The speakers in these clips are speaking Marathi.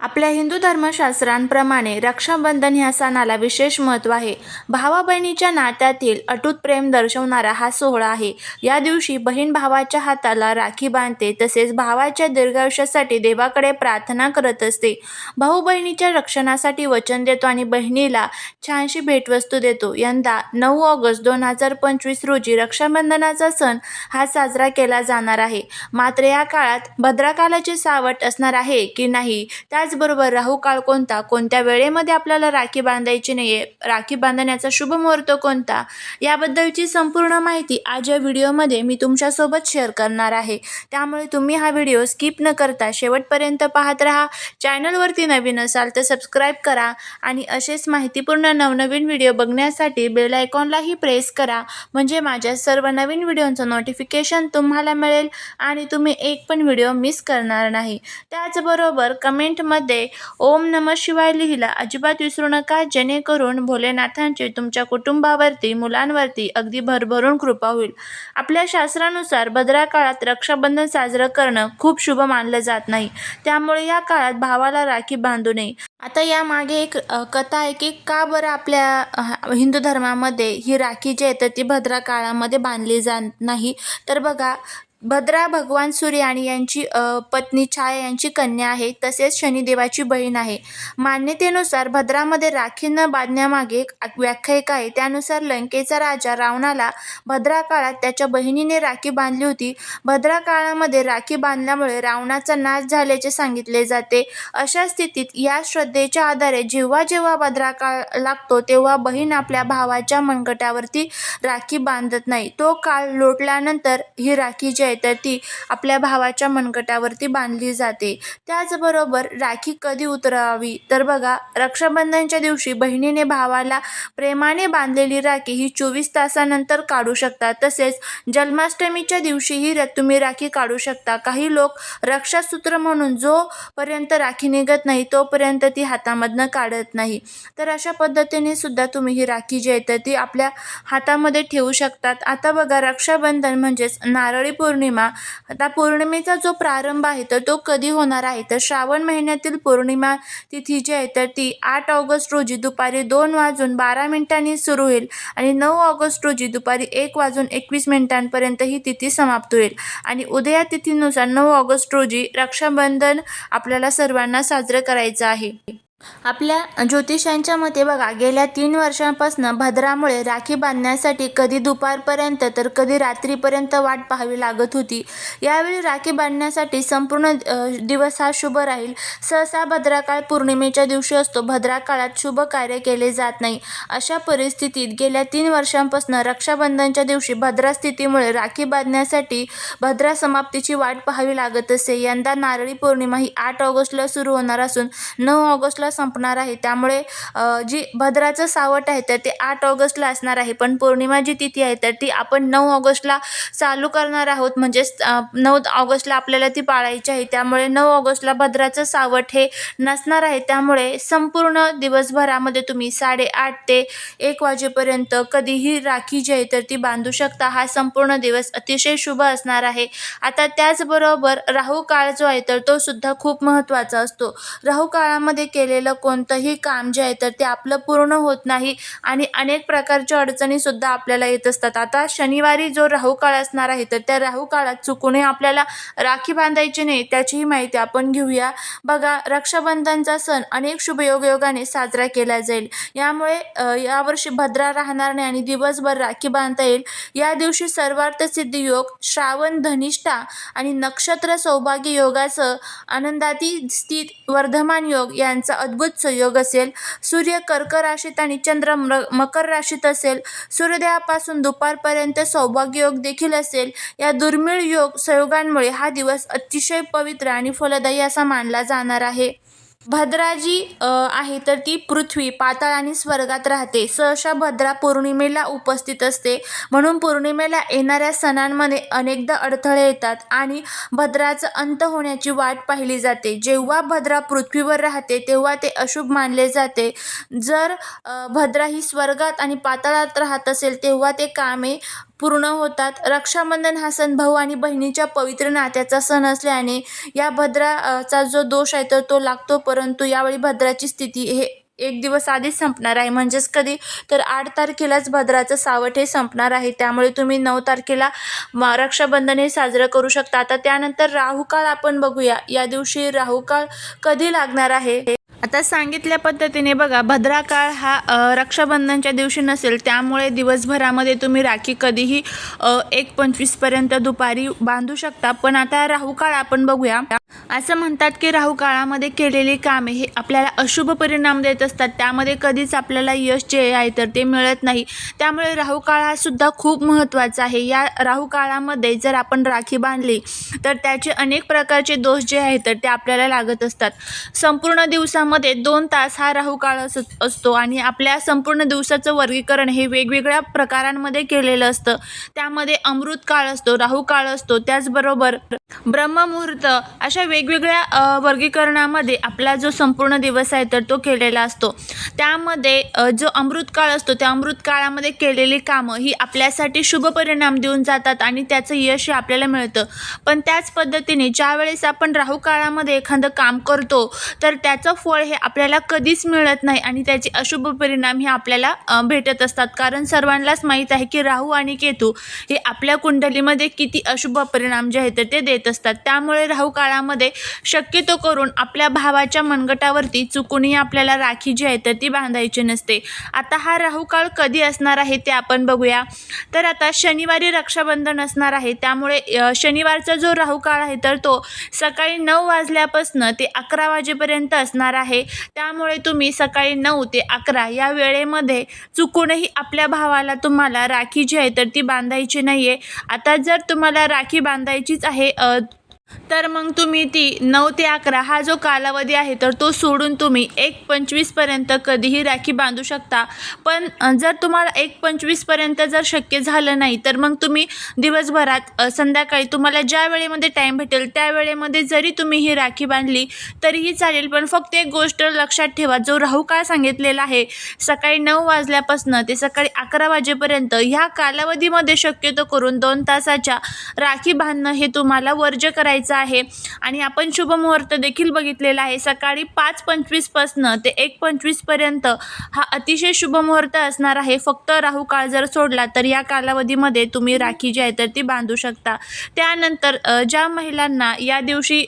आपल्या हिंदू धर्मशास्त्रांप्रमाणे रक्षाबंधन ह्या सणाला विशेष महत्त्व आहे. भावा बहिणीच्या नात्यातील अटूट प्रेम दर्शवणारा हा सोहळा आहे. या दिवशी बहीण भावाच्या हाताला राखी बांधते तसेच भावाच्या दीर्घायुष्यासाठी देवाकडे प्रार्थना करत असते. भाऊ बहिणीच्या रक्षणासाठी वचन देतो आणि बहिणीला छानशी भेटवस्तू देतो. यंदा नऊ ऑगस्ट दोन हजार पंचवीस रोजी रक्षाबंधनाचा सण हा साजरा केला जाणार आहे. मात्र या काळात भद्राकालाची सावट असणार आहे की नाही त्या त्याचबरोबर राहू काळ कोणता? कोणत्या वेळेमध्ये आपल्याला राखी बांधायची नाही आहे राखी बांधण्याचा शुभ मुहूर्त कोणता? याबद्दलची संपूर्ण माहिती आज या व्हिडिओमध्ये मी तुमच्यासोबत शेअर करणार आहे. त्यामुळे तुम्ही हा व्हिडिओ स्किप न करता शेवटपर्यंत पाहत राहा. चॅनलवरती नवीन असाल तर सबस्क्राईब करा आणि असेच माहितीपूर्ण नवनवीन व्हिडिओ बघण्यासाठी बेल आयकॉनलाही प्रेस करा. म्हणजे माझ्या सर्व नवीन व्हिडिओंचं नोटिफिकेशन तुम्हाला मिळेल आणि तुम्ही एक पण व्हिडिओ मिस करणार नाही. त्याचबरोबर कमेंटमध्ये मध्ये ओम नम शिवाय लिहिला. अजिबात विसरू नका जेणेकरून भोलेनाथांची तुमच्या कुटुंबावरती मुलांवरती अगदी भरभरून कृपा होईल. आपल्या शास्त्रानुसार भद्रा काळात रक्षाबंधन साजरं करणं खूप शुभ मानलं जात नाही. त्यामुळे या काळात भावाला राखी बांधू नये. आता यामागे एक कथा आहे की का बरं आपल्या हिंदू धर्मामध्ये ही राखी जी आहे तर ती भद्रा काळामध्ये बांधली जात नाही? तर बघा भद्रा भगवान सूर्य आणि यांची पत्नी छाया यांची कन्या आहे. तसेच शनिदेवाची बहीण आहे. मान्यतेनुसार भद्रामध्ये राखी न बांधण्यामागे एक व्याख्यायिका आहे. त्यानुसार लंकेचा राजा रावणाला भद्रा काळात त्याच्या बहिणीने राखी बांधली होती. भद्रा काळामध्ये राखी बांधल्यामुळे रावणाचा नाश झाल्याचे सांगितले जाते. अशा स्थितीत या श्रद्धेच्या आधारे जेव्हा जेव्हा भद्रा काळ लागतो तेव्हा बहीण आपल्या भावाच्या मनगटावरती राखी बांधत नाही. तो काळ लोटल्यानंतर ही राखी जी आहे तर ती आपल्या भावाच्या मनगटावरती बांधली जाते. त्याचबरोबर राखी कधी उतरावी? तर बघा रक्षाबंधनच्या दिवशी बहिणीने भावाला प्रेमाने बांधलेली राखी ही चोवीस तासानंतर काढू शकता तसेच जन्माष्टमीच्या दिवशीही र तुम्ही राखी काढू शकता. काही लोक रक्षासूत्र म्हणून जोपर्यंत राखी निघत नाही तोपर्यंत ती हातामधनं काढत नाही. तर अशा पद्धतीने सुद्धा तुम्ही ही राखी जी आहे तर ती आपल्या हातामध्ये ठेवू शकतात. आता बघा रक्षाबंधन म्हणजेच नारळी पौर्णिमा पौर्णिमा. आता पौर्णिमेचा जो प्रारंभ आहे तर तो कधी होणार आहे? तर श्रावण महिन्यातील पौर्णिमा तिथी जी आहे तर ती आठ ऑगस्ट रोजी दुपारी दोन वाजून बारा मिनिटांनी सुरू होईल आणि नऊ ऑगस्ट रोजी दुपारी एक वाजून एकवीस मिनिटांपर्यंत ही तिथी समाप्त होईल. आणि उदया तिथीनुसार नऊ ऑगस्ट रोजी रक्षाबंधन आपल्याला सर्वांना साजरं करायचं आहे. आपल्या ज्योतिषांच्या मते बघा गेल्या तीन वर्षांपासून भद्रामुळे राखी बांधण्यासाठी कधी दुपारपर्यंत तर कधी रात्रीपर्यंत वाट पाहावी लागत होती. यावेळी राखी बांधण्यासाठी संपूर्ण दिवस हा शुभ राहील. सहसा भद्राकाळ पौर्णिमेच्या दिवशी असतो. भद्रा काळात शुभ कार्य केले जात नाही. अशा परिस्थितीत गेल्या तीन वर्षांपासून रक्षाबंधनच्या दिवशी भद्रा स्थितीमुळे राखी बांधण्यासाठी भद्रा समाप्तीची वाट पाहावी लागत असे. यंदा नारळी पौर्णिमा ही आठ ऑगस्टला सुरू होणार असून नऊ ऑगस्टला संपणार आहे. त्यामुळे जी भद्राचं सावट आहे तर ते आठ ऑगस्टला असणार आहे. पण पौर्णिमा जी तिथी आहे तर ती आपण नऊ ऑगस्टला चालू करणार आहोत. म्हणजेच नऊ ऑगस्टला आपल्याला ती पाळायची आहे. त्यामुळे नऊ ऑगस्टला भद्राचं सावट हे नसणार आहे. त्यामुळे संपूर्ण दिवसभरामध्ये तुम्ही साडेआठ ते एक वाजेपर्यंत कधीही राखी जी आहे तर ती बांधू शकता. हा संपूर्ण दिवस अतिशय शुभ असणार आहे. आता त्याचबरोबर राहू काळ जो आहे तर तो सुद्धा खूप महत्त्वाचा असतो. राहू काळामध्ये केले कोणतंही काम जे आहे तर ते आपलं पूर्ण होत नाही आणि अनेक प्रकारच्या अडचणीसुद्धा आपल्याला येत असतात. आता शनिवारी जो राहू काळ असणार आहे तर त्या राहू काळात चुकूनही आपल्याला राखी बांधायची नाही त्याचीही माहिती आपण घेऊया. बघा रक्षाबंधनचा सण अनेक शुभयोगयोगाने साजरा केला जाईल. यामुळे यावर्षी भद्रा राहणार नाही आणि दिवसभर राखी बांधता येईल. या दिवशी सर्वार्थ सिद्धी योग श्रावण धनिष्ठा आणि नक्षत्र सौभाग्य योगाचं आनंदाती स्थित वर्धमान योग यांचा अद्भुत संयोग असेल. सूर्य कर्क राशीत आणि चंद्र म्र मकर राशीत असेल. सूर्योदयापासून दुपारपर्यंत सौभाग्य योग देखील असेल. या दुर्मिळ योग संयोगांमुळे हा दिवस अतिशय पवित्र आणि फलदायी असा मानला जाणार आहे. भद्रा जी आहे तर ती पृथ्वी पाताळ आणि स्वर्गात राहते. सहसा भद्रा पौर्णिमेला उपस्थित असते. म्हणून पौर्णिमेला येणाऱ्या सणांमध्ये अनेकदा अडथळे येतात आणि भद्राचं अंत होण्याची वाट पाहिली जाते. जेव्हा भद्रा पृथ्वीवर राहते तेव्हा ते अशुभ मानले जाते. जर भद्रा ही स्वर्गात आणि पाताळात राहत असेल तेव्हा ते कामे पूर्ण होतात. रक्षाबंधन हा सण भाऊ आणि बहिणीच्या पवित्र नात्याचा सण असल्याने या भद्राचा जो दोष आहे तर तो लागतो. परंतु यावेळी भद्राची स्थिती हे एक दिवस आधीच संपणार आहे. म्हणजेच कधी तर आठ तारखेलाच भद्राचं सावट हे संपणार आहे. त्यामुळे तुम्ही नऊ तारखेला रक्षाबंधन हे साजरं करू शकता. आता त्यानंतर राहुकाळ आपण बघूया. या दिवशी राहुकाळ कधी लागणार आहे? आता सांगितल्या पद्धतीने बघा भद्रा काळ हा रक्षाबंधनच्या दिवशी नसेल त्यामुळे दिवसभरामध्ये तुम्ही राखी कधीही एक पंचवीसपर्यंत दुपारी बांधू शकता. पण आता राहू काळ आपण बघूया. असं म्हणतात की राहू काळामध्ये केलेली कामे हे आपल्याला अशुभ परिणाम देत असतात. त्यामध्ये कधीच आपल्याला यश जे आहे तर ते मिळत नाही. त्यामुळे राहू काळ हा सुद्धा खूप महत्त्वाचा आहे. या राहू काळामध्ये जर आपण राखी बांधली तर त्याचे अनेक प्रकारचे दोष जे आहेत तर ते आपल्याला लागत असतात. संपूर्ण दिवसामध्ये दोन तास हा राहू काळ अस असतो आणि आपल्या संपूर्ण दिवसाचं वर्गीकरण हे वेगवेगळ्या प्रकारांमध्ये केलेलं असतं. त्यामध्ये अमृत काळ असतो राहू काळ असतो. त्याचबरोबर ब्रह्ममुहूर्त अशा वेगवेगळ्या वर्गीकरणामध्ये आपला जो संपूर्ण दिवस आहे तर तो केलेला असतो. त्यामध्ये जो अमृत काळ असतो त्या अमृत काळामध्ये केलेली कामं ही आपल्यासाठी शुभ परिणाम देऊन जातात आणि त्याचं यश हे आपल्याला मिळतं. पण त्याच पद्धतीने ज्या वेळेस आपण राहू काळामध्ये एखादं काम करतो तर त्याचं फळ हे आपल्याला कधीच मिळत नाही आणि त्याचे अशुभ परिणाम हे आपल्याला भेटत असतात. कारण सर्वांनाच माहीत आहे की राहू आणि केतू हे आपल्या कुंडलीमध्ये किती अशुभ परिणाम जे आहेत तर ते देत येत असतात. त्यामुळे राहू काळामध्ये शक्यतो करून आपल्या भावाच्या मनगटावरती चुकूनही आपल्याला राखी जी आहे तर ती बांधायची नसते. आता हा राहू काळ कधी असणार आहे ते आपण बघूया. तर आता शनिवारी रक्षाबंधन असणार आहे. त्यामुळे शनिवारचा जो राहू काळ आहे तर तो सकाळी नऊ वाजल्यापासून ते अकरा वाजेपर्यंत असणार आहे. त्यामुळे तुम्ही सकाळी नऊ ते अकरा या वेळेमध्ये चुकूनही आपल्या भावाला तुम्हाला राखी जी आहे तर ती बांधायची नाही आहे आता जर तुम्हाला राखी बांधायचीच आहे episode तर मग तुम्ही ती नऊ ते अकरा हा जो कालावधी आहे तर तो सोडून तुम्ही एक पंचवीसपर्यंत कधीही राखी बांधू शकता. पण जर तुम्हाला एक पंचवीसपर्यंत जर शक्य झालं नाही तर मग तुम्ही दिवसभरात संध्याकाळी तुम्हाला ज्या वेळेमध्ये टाईम भेटेल त्या वेळेमध्ये जरी तुम्ही ही राखी बांधली तरीही चालेल. पण फक्त एक गोष्ट लक्षात ठेवा जो राहू काळ सांगितलेला आहे सकाळी नऊ वाजल्यापासून ते सकाळी अकरा वाजेपर्यंत ह्या कालावधीमध्ये शक्यतो करून दोन तासाच्या राखी बांधणं हे तुम्हाला वर्ज्य करायचं आहे. आणि आपण शुभ मुहूर्त देखील बघितलेला आहे. सकाळी पाच पंचवीसपासनं ते एक पंचवीसपर्यंत हा अतिशय शुभ मुहूर्त असणार आहे. फक्त राहू काळ जर सोडला तर या कालावधीमध्ये तुम्ही राखी जी आहे तर ती बांधू शकता. त्यानंतर ज्या महिलांना या दिवशी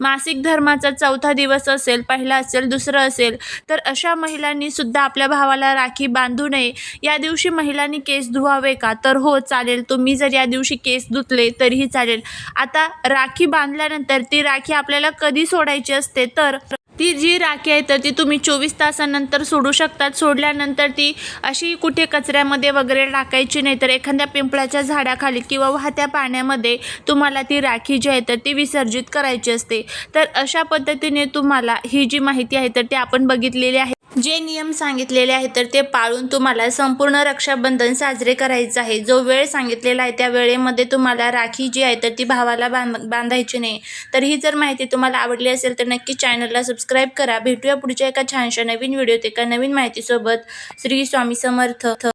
मासिक धर्माचा चौथा दिवस असेल पहिला असेल दुसरं असेल तर अशा महिलांनी सुद्धा आपल्या भावाला राखी बांधू नये. या दिवशी महिलांनी केस धुवावे का? तर हो चालेल. तुम्ही जर या दिवशी केस धुतले तरीही चालेल. आता राखी बांधल्यानंतर ती राखी आपल्याला कधी सोडायची असते? तर ती जी राखी आहे तर ती तुम्ही चोवीस तासानंतर सोडू शकतात. सोडल्यानंतर ती अशी कुठे कचऱ्यामध्ये वगैरे टाकायची नाही तर एखाद्या पिंपळाच्या झाडाखाली किंवा वाहत्या पाण्यामध्ये तुम्हाला ती राखी जी आहे तर ती विसर्जित करायची असते. तर अशा पद्धतीने तुम्हाला ही जी माहिती आहे तर ती आपण बघितलेली आहे. जे नियम सांगितलेले आहेत तर ते पाळून तुम्हाला संपूर्ण रक्षाबंधन साजरे करायचं आहे. जो वेळ सांगितलेला आहे त्या वेळेमध्ये तुम्हाला राखी जी आहे तर ती भावाला बांध बांधायची नाही. तर ही जर माहिती तुम्हाला आवडली असेल तर नक्की चॅनलला सबस्क्राईब करा. भेटूया पुढच्या एका छानशा नवीन व्हिडिओत एका नवीन माहितीसोबत. श्री स्वामी समर्थ.